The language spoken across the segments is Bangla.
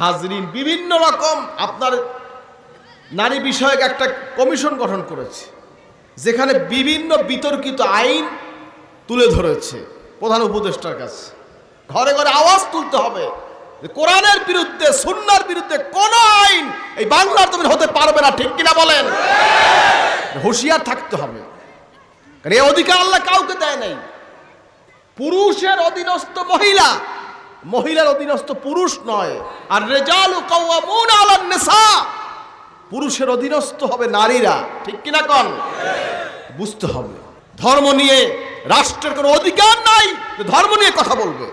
হাজরিন বিভিন্ন রকম আপনার নারী বিষয়ক একটা কমিশন গঠন করেছে, যেখানে বিভিন্ন বিতর্কিত আইন তুলে ধরেছে প্রধান উপদেষ্টার কাছে। ঘরে ঘরে আওয়াজ তুলতে হবে কোরআনের বিরুদ্ধে, সুন্নার বিরুদ্ধে কোন আইন এই বাংলার তুমি হতে পারবে না, ঠিক কিনা বলেন? হুঁশিয়ার থাকতে হবে। কারণ এই অধিকার আল্লাহ কাউকে দেয় নাই। পুরুষের অধীনস্থ মহিলা মহিলার অধীনস্থ পুরুষ নয়। আর রেজালু কাওয়ামুন আলান পুরুষের অধীনস্থ হবে নারীরা। ঠিক কিনা কন? বুঝতে হবে। ধর্ম নিয়ে রাষ্ট্রের কোনো অধিকার নাই ধর্ম নিয়ে কথা বলবে।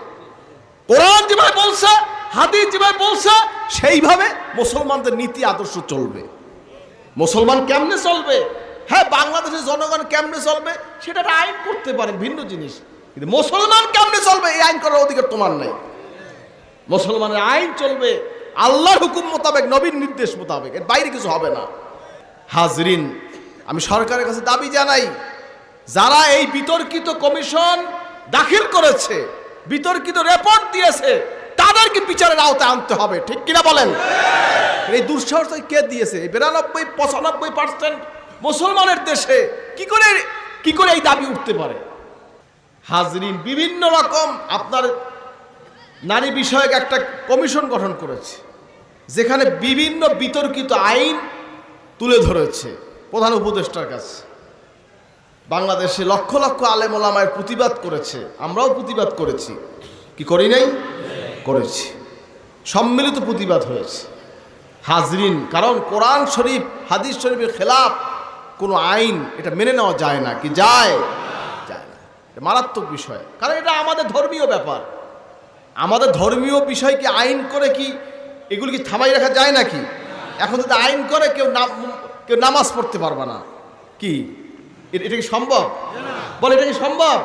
কোরআন যেভাবে বলছে, হাদিস যেভাবে বলছে, সেইভাবে মুসলমানদের নীতি আদর্শ চলবে। মুসলমান কেমনে চলবে? হ্যাঁ বাংলাদেশের জনগণ কেমনে চলবে? সেটা আইন করতে পারে, ভিন্ন জিনিস। কিন্তু মুসলমান কেমনে চলবে? এই আইন করার অধিকার তোমার নাই। মুসলমানের আইন চলবে, আল্লাহর হুকুম মোতাবেক নবীন নির্দেশ মোতাবেক। এর বাইরে কিছু হবে না। হাজরিন, আমি সরকারের কাছে দাবি জানাই, যারা এই বিতর্কিত কমিশন দাখিল করেছে, বিতর্কিত রিপোর্ট দিয়েছে, তাদেরকে বিচারের আওতায় আনতে হবে। ঠিক কিনা বলেন? এই দুঃসাহস কে দিয়েছে? বিরানব্বই, পঁচানব্বই পার্সেন্ট মুসলমানের দেশে কি করে কি করে এই দাবি উঠতে পারে? হাজরিন, বিভিন্ন রকম আপনার নারী বিষয়ক একটা কমিশন গঠন করেছে, যেখানে বিভিন্ন বিতর্কিত আইন তুলে ধরেছে প্রধান উপদেষ্টার কাছে। বাংলাদেশে লক্ষ লক্ষ আলেম ওলামায়ের প্রতিবাদ করেছে, আমরাও প্রতিবাদ করেছি। কি করি নাই? করেছি। সম্মিলিত প্রতিবাদ হয়েছে। হাজরিন, কারণ কোরআন শরীফ, হাদিস শরীফের খেলাফ, কোনো আইন এটা মেনে নেওয়া যায় না। কি যায়? যায় না। মারাত্মক বিষয়। কারণ এটা আমাদের ধর্মীয় ব্যাপার। আমাদের ধর্মীয় বিষয়কে আইন করে কি এগুলি কি থামাই রাখা যায় নাকি? এখন যদি আইন করে, কেউ নাম, কেউ নামাজ পড়তে পারবে না। কি? এটা কি সম্ভব? বলে, এটা কি সম্ভব?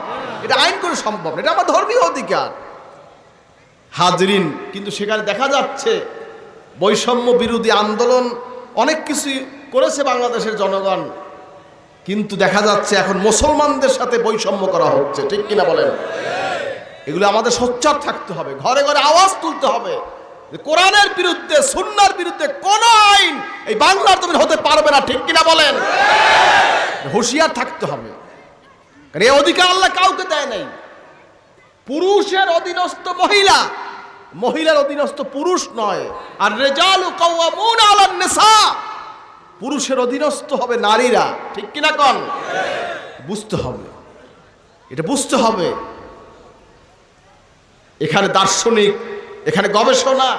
এটা আইন করে সম্ভব এটা আমার ধর্মীয় অধিকার। হাজরিন, কিন্তু সেখানে দেখা যাচ্ছে বৈষম্য বিরোধী আন্দোলন অনেক কিছু করেছে বাংলাদেশের জনগণ। কিন্তু দেখা যাচ্ছে এখন মুসলমানদের সাথে বৈষম্য করা হচ্ছে, ঠিক কিনা বলেন? এগুলো আমাদের সোচ্চার থাকতে হবে, ঘরে ঘরে আওয়াজ তুলতে হবে কোরআনের বিরুদ্ধে, সুন্নার বিরুদ্ধে কোন আইন এই বাংলার তুমি হতে পারবে না, ঠিক কিনা বলেন? হুঁশিয়ার থাকতে হবে। কারণ এই অধিকার আল্লাহ কাউকে দেয় নাই। পুরুষের অধীনস্থ মহিলা, মহিলার অধীনস্থ পুরুষ নয়। আর রেজালু নিসা, পুরুষের অধীনস্থ হবে নারীরা, ঠিক কিনা কন? বুঝতে হবে। এটা বুঝতে হবে। এখানে দার্শনিক, এখানে গবেষণা,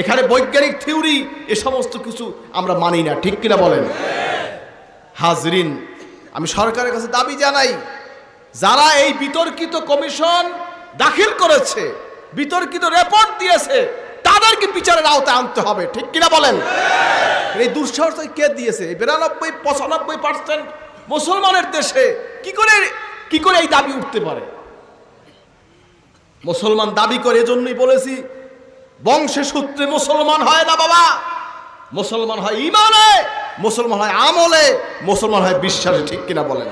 এখানে বৈজ্ঞানিক থিওরি, এ সমস্ত কিছু আমরা মানি না, ঠিক কিনা বলেন? হাজরিন, আমি সরকারের কাছে দাবি জানাই, যারা এই বিতর্কিত কমিশন দাখিল করেছে, বিতর্কিত রিপোর্ট দিয়েছে, তাদেরকে বিচারের আওতায় আনতে হবে, ঠিক কিনা বলেন? এই দুঃসাহস কে দিয়েছে? বিরানব্বই, পঁচানব্বই পার্সেন্ট মুসলমানের দেশে কি করে কি করে এই দাবি উঠতে পারে? মুসলমান দাবি করে এজন্যই বলেছি, বংশে সূত্রে মুসলমান হয় না বাবা। মুসলমান হয় ইমানে, মুসলমান হয় আমলে, মুসলমান হয় বিশ্বাসে, ঠিক কিনা বলেন?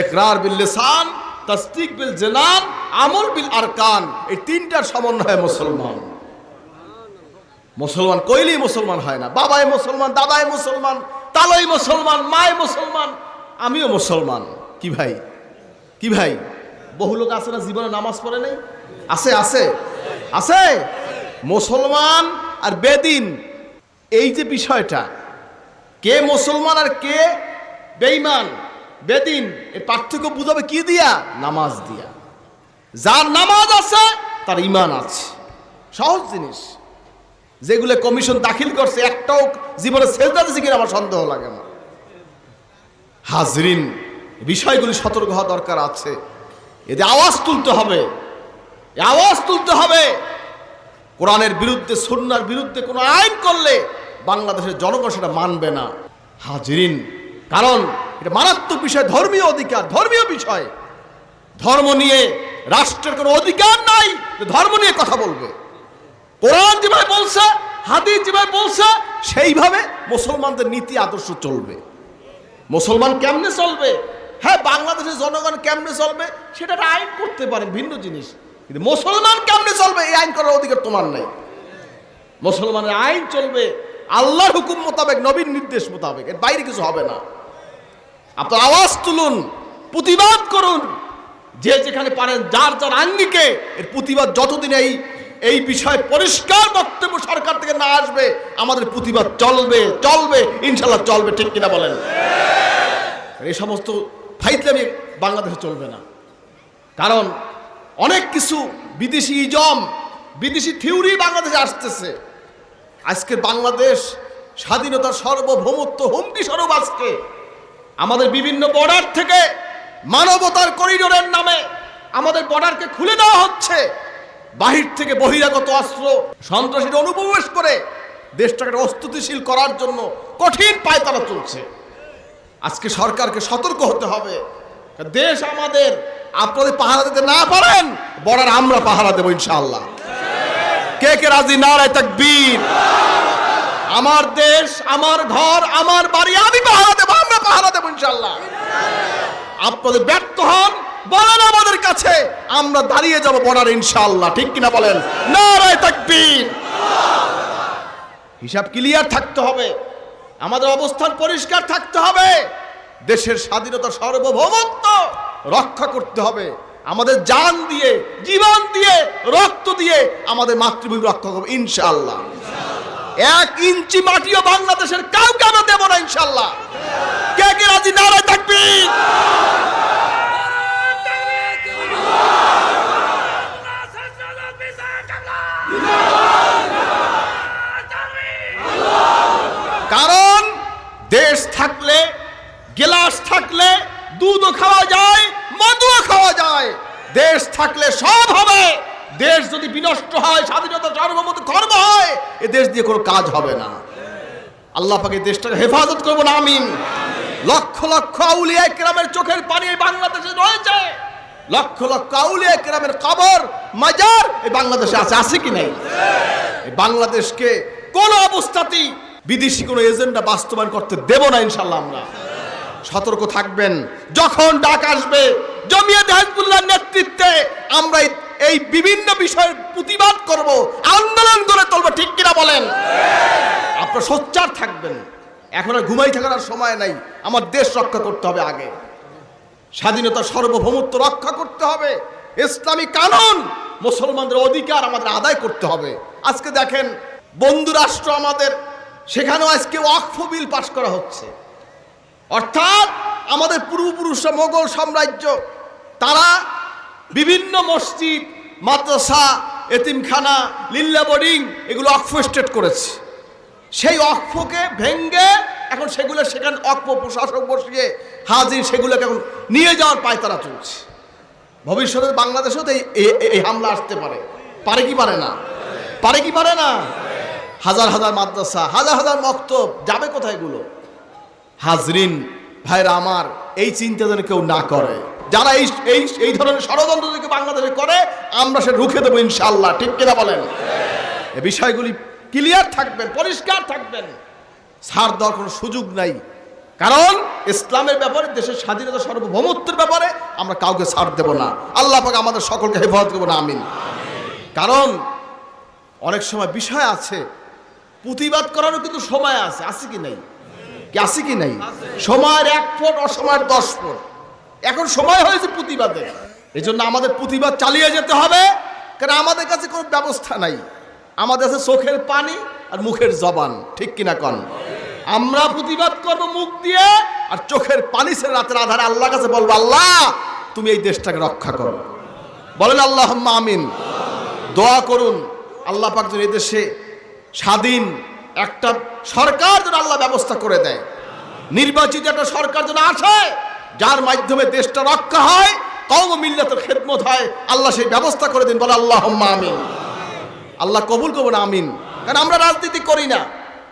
একরার বিল লিসান, তাসদিক বিল জানান, আমল বিল আরকান, এই তিনটার সমন্বয়ে মুসলমান। মুসলমান কইলেই মুসলমান হয় না। বাবাই মুসলমান, দাদাই মুসলমান, তালই মুসলমান মায় মুসলমান, আমিও মুসলমান। কি ভাই? কি ভাই? বহু লোক আছে না, জীবনে নামাজ পড়ে নাই? আছে আছে। আছে? মুসলমান আর বেদিন। এই যে বিষয়টা, কে মুসলমান আর কে বেঈমান, বেদিন, এর পার্থক্য বুঝাবে কি দিয়া? নামাজ দিয়া। যার নামাজ আছে, তার ইমান আছে। সহজ জিনিস। যেগুলো কমিশন দাখিল করছে, একটাও জীবনে সেজদা দিয়েছে কিনা আমার সন্দেহ লাগে না। হাজরিন, বিষয়গুলি সতর্ক হওয়া দরকার আছে। এতে আওয়াজ তুলতে হবে। আওয়াজ তুলতে হবে। কোরআনের বিরুদ্ধে, সুন্নার বিরুদ্ধে কোনো আইন করলে বাংলাদেশের জনগণ সেটা মানবে না। হাজিরিন, কারণ এটা মারাত্মক বিষয়, ধর্মীয় অধিকার, ধর্মীয় বিষয়। ধর্ম নিয়ে রাষ্ট্রের কোনো অধিকার নাই ধর্ম নিয়ে কথা বলবে। কোরআন যেভাবে বলছে, হাদিস যেভাবে বলছে, সেইভাবে মুসলমানদের নীতি আদর্শ চলবে। মুসলমান কেমনে চলবে? হ্যাঁ বাংলাদেশের জনগণ কেমনে চলবে, সেটা আইন করতে পারে, ভিন্ন জিনিস। কিন্তু মুসলমান কেমনে চলবে? এই আইন করার অধিকার তোমার নাই। মুসলমানের আইন চলবে আল্লাহর হুকুম মোতাবেক নবীন নির্দেশ মোতাবেক। এর বাইরে কিছু হবে না। আপনার আওয়াজ তুলুন, প্রতিবাদ করুন। যে যেখানে পারেন, যার যার আঙ্গিকে, এর প্রতিবাদ যতদিন এই এই বিষয়ে পরিষ্কার বক্তব্য সরকার থেকে না আসবে, আমাদের প্রতিবাদ চলবে চলবে ইনশাল্লাহ চলবে, ঠিক কিনা বলেন? এই সমস্ত ফাইতলামি বাংলাদেশে চলবে না। কারণ অনেক কিছু বিদেশি ইজম, বিদেশি থিওরি বাংলাদেশে আসতেছে। আজকে বাংলাদেশ স্বাধীনতার সর্বভৌমত্ব হুমকি স্বরূপ আজকে। আমাদের বিভিন্ন বর্ডার থেকে মানবতার করিডোরের নামে আমাদের বর্ডারকে খুলে দেওয়া হচ্ছে। বাহির থেকে বহিরাগত অস্ত্র সন্ত্রাসীরা অনুপ্রবেশ করে দেশটাকে অস্তুতিশীল করার জন্য কঠিন পায়তারা চলছে। আজকে সরকারকে সতর্ক হতে হবে। দেশ আমাদের আপনাদের পাহারা দিতে না পারেন, বর্ডার আমরা পাহারা দেবো ইনশাআল্লাহ। কে কে রাজি? নারায় তাকবীর। আমার দেশ, আমার ঘর, আমার বাড়ি, আমি পাহারা দেবো, আমরা পাহারা দেবো ইনশাআল্লাহ। আপনাদের ব্যর্থ হন, বলেন আমাদের কাছে, আমরা দাঁড়িয়ে যাব বর্ডার ইনশাআল্লাহ। ঠিক কিনা বলেন? নারায় তাকবীর। হিসাব ক্লিয়ার থাকতে হবে। আমাদের অবস্থান পরিষ্কার থাকতে হবে। দেশের স্বাধীনতা সার্বভৌমত্ব। রক্ষা করতে হবে। আমাদের জান দিয়ে, জীবন দিয়ে, রক্ত দিয়ে আমাদের মাতৃভূমি রক্ষা করব ইনশাল্লাহ এক ইঞ্চি মাটিও বাংলাদেশের কাউকে আমরা দেবো না ইনশাল্লাহ কে কে রাজি? নারায় থাকবি। কারণ দেশ থাকলে, গেলাস থাকলে দুধও খাওয়া যায় খাওয়া যায়। দেশ থাকলে সব হবে। দেশ যদি বিনষ্ট হয়, স্বাধীনতা সার্বভৌমত্ব খর্ব হয়, এ দেশ দিয়ে কোনো কাজ হবে না। আল্লাহ পাকে দেশটাকে হেফাজত করব না আমিন। লক্ষ লক্ষ আউলিয়া কেরামের চোখের পানি বাংলাদেশে রয়েছে। লক্ষ লক্ষ আউলিয়া কেরামের কবর, মাজার এই বাংলাদেশে আছে আছে কি নাই? বাংলাদেশকে কোন অবস্থাতেই বিদেশি কোনো এজেন্ডা বাস্তবায়ন করতে দেব না ইনশাল্লাহ আমরা। সতর্ক থাকবেন। যখন ডাক আসবে জমিয়ত হিজবুল্লাহর নেতৃত্বে আমরা এই- এই বিভিন্ন বিষয়ের প্রতিবাদ করব, আন্দোলন করে তুলব, ঠিক কিনা বলেন? আপনারা সোচ্চার থাকবেন। এখন আর ঘুমাই থাকার আর সময় নাই। আমার দেশ রক্ষা করতে হবে আগে। স্বাধীনতা সার্বভৌমত্ব রক্ষা করতে হবে। ইসলামী কানুন, মুসলমানদের অধিকার আমাদের আদায় করতে হবে। আজকে দেখেন, বন্ধু রাষ্ট্র আমাদের, সেখানেও আজকে ওয়াকফ বিল পাশ করা হচ্ছে। অর্থাৎ আমাদের পূর্বপুরুষরা মোগল সাম্রাজ্য তারা বিভিন্ন মসজিদ, মাদ্রাসা, এতিমখানা লিল্লা বোর্ডিং, এগুলো অক্ফ স্টেট করেছে। সেই অক্ষকে ভেঙ্গে এখন সেগুলো সেখানে অক্ষ প্রশাসক বসিয়ে হাজির, সেগুলোকে এখন নিয়ে যাওয়ার পায় তারা চলছে। ভবিষ্যতে বাংলাদেশেও তো এই হামলা আসতে পারে। পারে কি পারে না? পারে কি পারে না? হাজার হাজার মাদ্রাসা, হাজার হাজার মক্তব, যাবে কোথায় এগুলো? হাজরিন, ভাইরা আমার, এই চিন্তা যেন কেউ না করে। যারা এই এই ধরনের ষড়যন্ত্র যদি বাংলাদেশে করে, আমরা সে রুখে দেবো ইনশাল্লাহ ঠিক কিনা বলেন? এই বিষয়গুলি ক্লিয়ার থাকবেন পরিষ্কার থাকবেন ছাড় দেওয়ার কোনো সুযোগ নাই। কারণ ইসলামের ব্যাপারে, দেশের স্বাধীনতা সার্বভৌমত্বের ব্যাপারে আমরা কাউকে ছাড় দেব না। আল্লাহ পাক আমাদের সকলকে হেফাজত করব না আমিন। কারণ অনেক সময় বিষয় আছে, প্রতিবাদ করারও কিন্তু সময় আছে। আছে কি নাই? কি আছে কি নাই? সময়ের এক ফুট, অসময়ের দশ ফুট। এখন সময় হয়েছে প্রতিবাদে। এই জন্য আমাদের প্রতিবাদ চালিয়ে যেতে হবে কারণ আমাদের কাছে কোনো ব্যবস্থা নাই। আমাদের কাছে চোখের পানি আর মুখের জবান, ঠিক কিনা কন? আমরা প্রতিবাদ করব মুখ দিয়ে আর চোখের পানি সে রাতের আধারে আল্লাহর কাছে বলব, আল্লাহ, তুমি এই দেশটাকে রক্ষা করো। বলেন আল্লাহ আমিন। দোয়া করুন, আল্লাহ পাক এই দেশে স্বাধীন একটা সরকার যেন আল্লাহ ব্যবস্থা করে দেয়। নির্বাচিত একটা সরকার যেন আসে যার মাধ্যমে দেশটা রক্ষা হয় কম মিল্লাতের খেদমত হয়, আল্লাহ সেই ব্যবস্থা করে দিন, বলে আল্লাহ আমিন। আল্লাহ কবুল করব না আমিন। কারণ আমরা রাজনীতি করি না।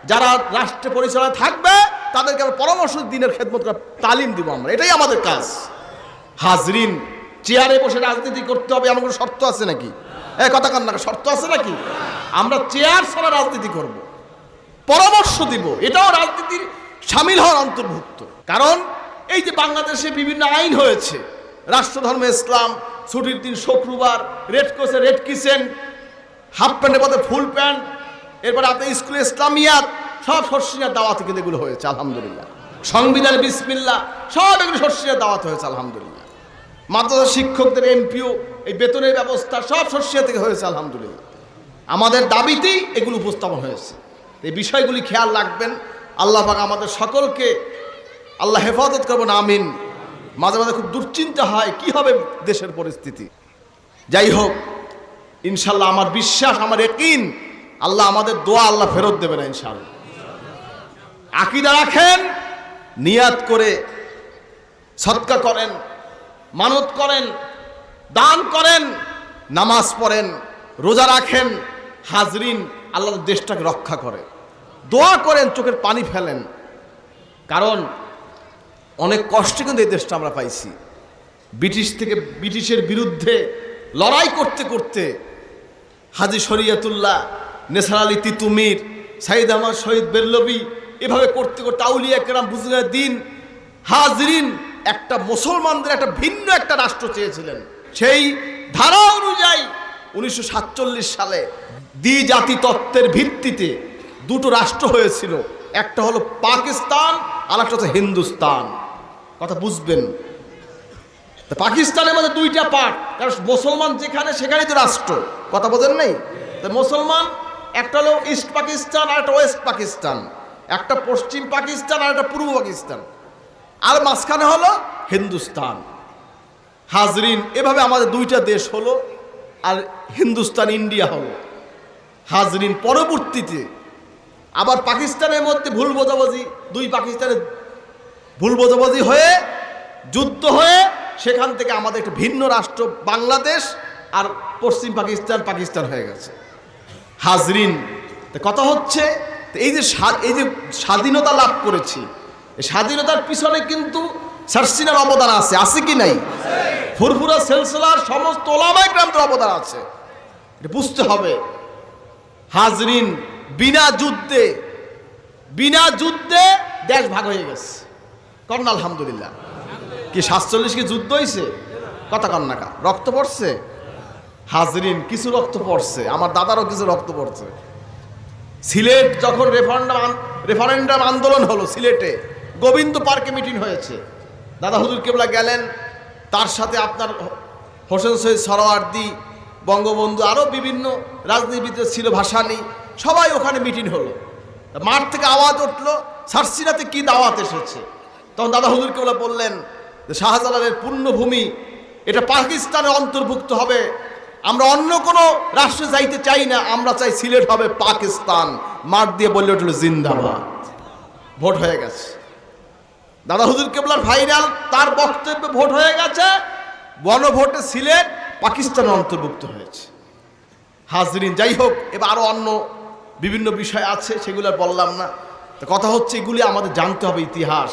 যারা রাষ্ট্র পরিচালনা থাকবে, তাদেরকে আমরা পরামর্শ দিনের খেদমত করার তালিম দিব আমরা। এটাই আমাদের কাজ। হাজরিন, চেয়ারে বসে রাজনীতি করতে হবে, এমন কোনো শর্ত আছে নাকি? এ, কথা কান না শর্ত আছে নাকি? আমরা চেয়ার ছাড়া রাজনীতি করব। পরামর্শ দিব। এটাও রাজনীতির সামিল হওয়ার অন্তর্ভুক্ত। কারণ এই যে বাংলাদেশে বিভিন্ন আইন হয়েছে, রাষ্ট্রধর্ম ইসলাম, ছুটির দিন শুক্রবার রেড কোসে রেড কিচেন হাফ প্যান্টের মধ্যে ফুল প্যান্ট এরপরে আপনার স্কুলে ইসলামিয়াত, সব শর্ষিনার দাওয়াতে কিন্তু এগুলো হয়েছে, আলহামদুলিল্লাহ। সংবিধান বিসমিল্লা সব এগুলো শর্ষিনার দাওয়াত হয়েছে, আলহামদুলিল্লাহ। মাদ্রাসা শিক্ষকদের এমপিও এই বেতনের ব্যবস্থা সব শস্য থেকে হয়েছে, আলহামদুলিল্লাহ। আমাদের দাবিতেই এগুলো উপস্থাপন হয়েছে। এই বিষয়গুলি খেয়াল রাখবেন, আল্লাহ পাক আমাদের সকলকে আল্লাহ হেফাজত করবেন আমিন। মাঝে মাঝে খুব দুশ্চিন্তা হয়, কি হবে দেশের পরিস্থিতি? যাই হোক, ইনশাল্লাহ আমার বিশ্বাস, আমার একিন আল্লাহ আমাদের দোয়া আল্লাহ ফেরত দেবে না, ইনশাল্লাহ। আকিদা রাখেন, নিয়াত করে সৎকা করেন, মানত করেন, দান করেন, নামাজ পড়েন, রোজা রাখেন, হাজরিন, আল্লাহ দেশটাকে রক্ষা করে। দোয়া করেন, চোখের পানি ফেলেন। কারণ অনেক কষ্টে কিন্তু এই দেশটা আমরা পাইছি। ব্রিটিশ থেকে ব্রিটিশের বিরুদ্ধে লড়াই করতে করতে হাজি শরিয়াতুল্লাহ, নেসার আলী তিতুমির, সাইদ আহমদ শহীদ বেল্লবী এভাবে করতে করতে আউলিয়া কেরাম বুঝলে দিন হাজরিন একটা মুসলমানদের একটা ভিন্ন একটা রাষ্ট্র চেয়েছিলেন। সেই ধারা অনুযায়ী উনিশশো সাতচল্লিশ সালে দ্বি জাতি তত্ত্বের ভিত্তিতে দুটো রাষ্ট্র হয়েছিল। একটা হলো পাকিস্তান আর একটা হচ্ছে হিন্দুস্তান। কথা বুঝবেন। পাকিস্তানের মধ্যে দুইটা পার্ট কারণ মুসলমান যেখানে, সেখানেই তো রাষ্ট্র। কথা বোঝেন নেই? তা মুসলমান, একটা হলো ইস্ট পাকিস্তান আর একটা ওয়েস্ট পাকিস্তান একটা পশ্চিম পাকিস্তান আর একটা পূর্ব পাকিস্তান আর মাঝখানে হলো হিন্দুস্তান হাজরিন, এভাবে আমাদের দুইটা দেশ হলো, আর হিন্দুস্তান ইন্ডিয়া হলো। হাজরিন, পরবর্তীতে আবার পাকিস্তানের মধ্যে ভুল বোঝাবুঝি, দুই পাকিস্তানের ভুল বোঝাবুঝি হয়ে, যুদ্ধ হয়ে সেখান থেকে আমাদের একটা ভিন্ন রাষ্ট্র বাংলাদেশ আর পশ্চিম পাকিস্তান পাকিস্তান হয়ে গেছে। হাজরিন কথা হচ্ছে এই যে এই যে স্বাধীনতা লাভ করেছি স্বাধীনতার পিছনে কিন্তু সার্সিনার অবদান আছে আছে কি নাই? ফুরফুরা সেলসেলার সমস্ত ওলামাই গ্রামদের অবদান আছে। এটা বুঝতে হবে। হাজরিন, বিনা যুদ্ধে বিনা যুদ্ধে দেশ ভাগ হয়ে গেছে। কর্ণ আলহামদুলিল্লাহ। কি সাতচল্লিশ কি যুদ্ধ হয়েছে কথা কন্যাকা রক্ত পড়ছে? হাজরিন, কিছু রক্ত পড়ছে। আমার দাদারও কিছু রক্ত পড়ছে। সিলেট যখন রেফারেন্ডাম রেফারেন্ডাম আন্দোলন হলো সিলেটে, গোবিন্দ পার্কে মিটিং হয়েছে। দাদা হুজুর কেবলা গেলেন। তার সাথে আপনার হোসেন সৈয়দ সরোয়ার্দি বঙ্গবন্ধু আরও বিভিন্ন রাজনীতিবিদ ছিল, ভাসানি, সবাই ওখানে মিটিং হলো। মাঠ থেকে আওয়াজ উঠল সার্সিনাতে কি দাওয়াত এসেছে? তখন দাদা হুজুর কেবলা বললেন যে, শাহজালালের পূর্ণভূমি, এটা পাকিস্তানের অন্তর্ভুক্ত হবে। আমরা অন্য কোনো রাষ্ট্রে যাইতে চাই না, আমরা চাই সিলেট হবে পাকিস্তান। মাঠ দিয়ে বললে ওটা জিন্দাবাদ। ভোট হয়ে গেছে। দাদা হুজুর কেবলার ভাইরাল, তার বক্তব্যে ভোট হয়ে গেছে, গণভোটে সিলেট পাকিস্তানের অন্তর্ভুক্ত হয়েছে। হাজরিন, যাই হোক, এবার আরও অন্য বিভিন্ন বিষয় আছে, সেগুলো বললাম না। কথা হচ্ছে, এগুলি আমাদের জানতে হবে ইতিহাস।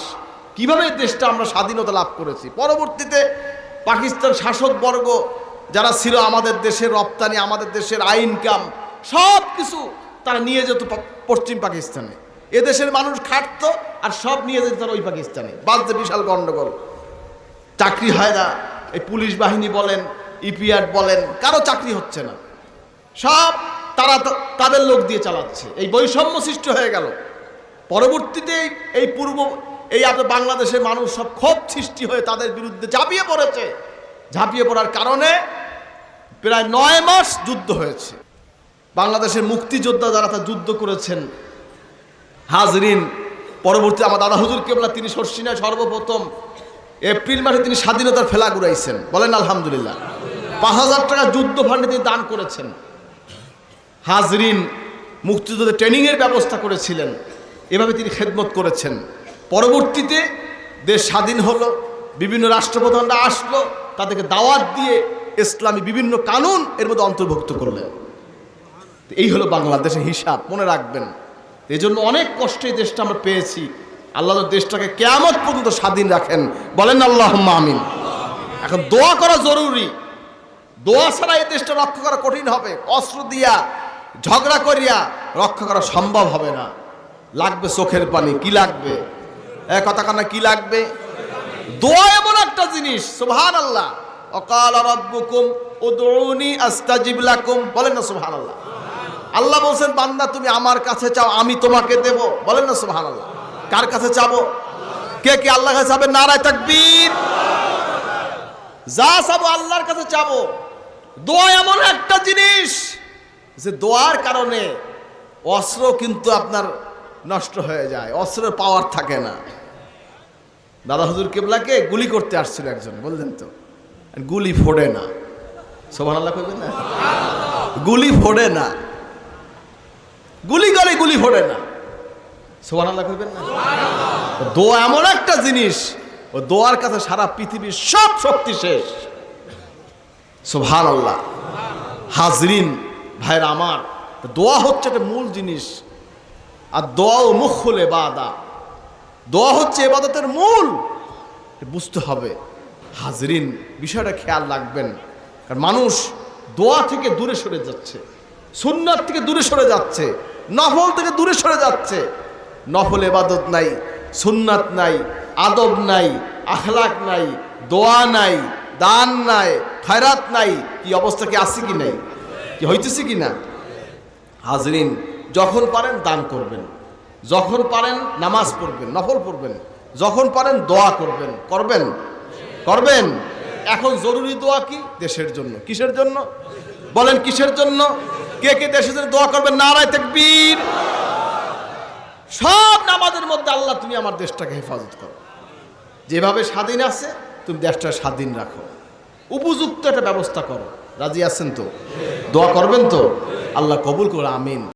কীভাবে দেশটা আমরা স্বাধীনতা লাভ করেছি? পরবর্তীতে পাকিস্তান শাসকবর্গ যারা ছিল আমাদের দেশের রপ্তানি, আমাদের দেশের আইনকাম সব কিছু তারা নিয়ে যেত পশ্চিম পাকিস্তানে। এদেশের মানুষ খাটতো আর সব নিয়ে যেত তারা ওই পাকিস্তানে। বাজতে বিশাল গণ্ডগোল চাকরি হয় না। এই পুলিশ বাহিনী বলেন, ইপিআর বলেন, কারও চাকরি হচ্ছে না। সব তারা তাদের লোক দিয়ে চালাচ্ছে। এই বৈষম্য সৃষ্টি হয়ে গেল। পরবর্তীতে এই পূর্ব এই আপনার বাংলাদেশের মানুষ সব ক্ষোভ সৃষ্টি হয়ে তাদের বিরুদ্ধে ঝাঁপিয়ে পড়েছে। ঝাঁপিয়ে পড়ার কারণে প্রায় নয় মাস যুদ্ধ হয়েছে। বাংলাদেশের মুক্তিযোদ্ধা যারা তা যুদ্ধ করেছেন, হাজরিন পরবর্তী আমার দাদা হুজুর কেবলা, তিনি শর্ষিনায় সর্বপ্রথম এপ্রিল মাসে তিনি স্বাধীনতার ফেলা ঘুরাইছেন। বলেন, আলহামদুলিল্লাহ। পাঁচ হাজার টাকা যুদ্ধ ফান্ডে তিনি দান করেছেন। হাজরিন মুক্তিযুদ্ধের ট্রেনিংয়ের ব্যবস্থা করেছিলেন। এভাবে তিনি খেদমত করেছেন। পরবর্তীতে দেশ স্বাধীন হলো, বিভিন্ন রাষ্ট্রপ্রধানরা আসলো, তাদেরকে দাওয়াত দিয়ে ইসলামী বিভিন্ন কানুন এর মধ্যে অন্তর্ভুক্ত করলেন। এই হলো বাংলাদেশের হিসাব, মনে রাখবেন। এই জন্য অনেক কষ্টে এই দেশটা আমরা পেয়েছি। আল্লাহ দেশটাকে কেয়ামত পর্যন্ত স্বাধীন রাখেন। বলেন আল্লাহ আমিন। এখন দোয়া করা জরুরি। দোয়া ছাড়া এই দেশটা রক্ষা করা কঠিন হবে। অস্ত্র দিয়া, ঝগড়া করিয়া রক্ষা করা সম্ভব হবে না। লাগবে চোখের পানি, কি লাগবে? কথা কানা কি লাগবে? দোয়া এমন একটা জিনিস সুবহান আল্লাহ অকাল রব্বুকুম উদউনি আস্তাজিব লাকুম, বলেন না সুবহান আল্লাহ আল্লাহ বলছেন, বান্দা, তুমি আমার কাছে চাও, আমি তোমাকে দেব, বলেন না সুবহান আল্লাহ কার কাছে চাবো? কে কে আল্লাহ কাছে চাবে? নারায় তাকবীর। যা চাবো আল্লাহর কাছে চাবো। দোয়া এমন একটা জিনিস যে দোয়ার কারণে অস্ত্র কিন্তু আপনার নষ্ট হয়ে যায় অস্ত্রের পাওয়ার থাকে না। দাদা হুজুর কেবলাকে গুলি করতে আসছিল একজন বললেন তো গুলি ফোড়ে না। সোমান আল্লাহ করবেন না? গুলি ফোড়ে না। গুলি করে গুলি ফোড়ে না। সোমান আল্লাহ করবেন না দোয়া এমন একটা জিনিস ও দোয়ার কাছে সারা পৃথিবীর সব শক্তি শেষ। সোভান আল্লাহ হাজরিন ভাইরা আমার দোয়া হচ্ছে একটা মূল জিনিস। আর দোয়া ও মুখ হলে বাদা। দোয়া হচ্ছে এবাদতের মূল। বুঝতে হবে। হাজরিন, বিষয়টা খেয়াল রাখবেন। কারণ মানুষ দোয়া থেকে দূরে সরে যাচ্ছে। সুন্নাত থেকে দূরে সরে যাচ্ছে। নফল থেকে দূরে সরে যাচ্ছে। নফল এবাদত নাই, সুন্নাত নাই, আদব নাই, আখলাক নাই, দোয়া নাই, দান নাই, খায়রাত নাই। কি অবস্থা, কি আছে কি নাই? কি হইতেছে কি না? হাজরিন যখন পারেন দান করবেন। যখন পারেন নামাজ পড়বেন, নফল পড়বেন। যখন পারেন দোয়া করবেন। করবেন? করবেন? এখন জরুরি দোয়া কি? দেশের জন্য। কিসের জন্য? বলেন কিসের জন্য? কে কে দেশের জন্য দোয়া করবেন? নারায় তাকবীর। সব নামাজের মধ্যে আল্লাহ তুমি আমার দেশটাকে হেফাজত করো। যেভাবে স্বাধীন আছে, তুমি দেশটা স্বাধীন রাখো। উপযুক্ত একটা ব্যবস্থা করো। রাজি আছেন তো? দোয়া করবেন তো? আল্লাহ কবুল করে আমিন।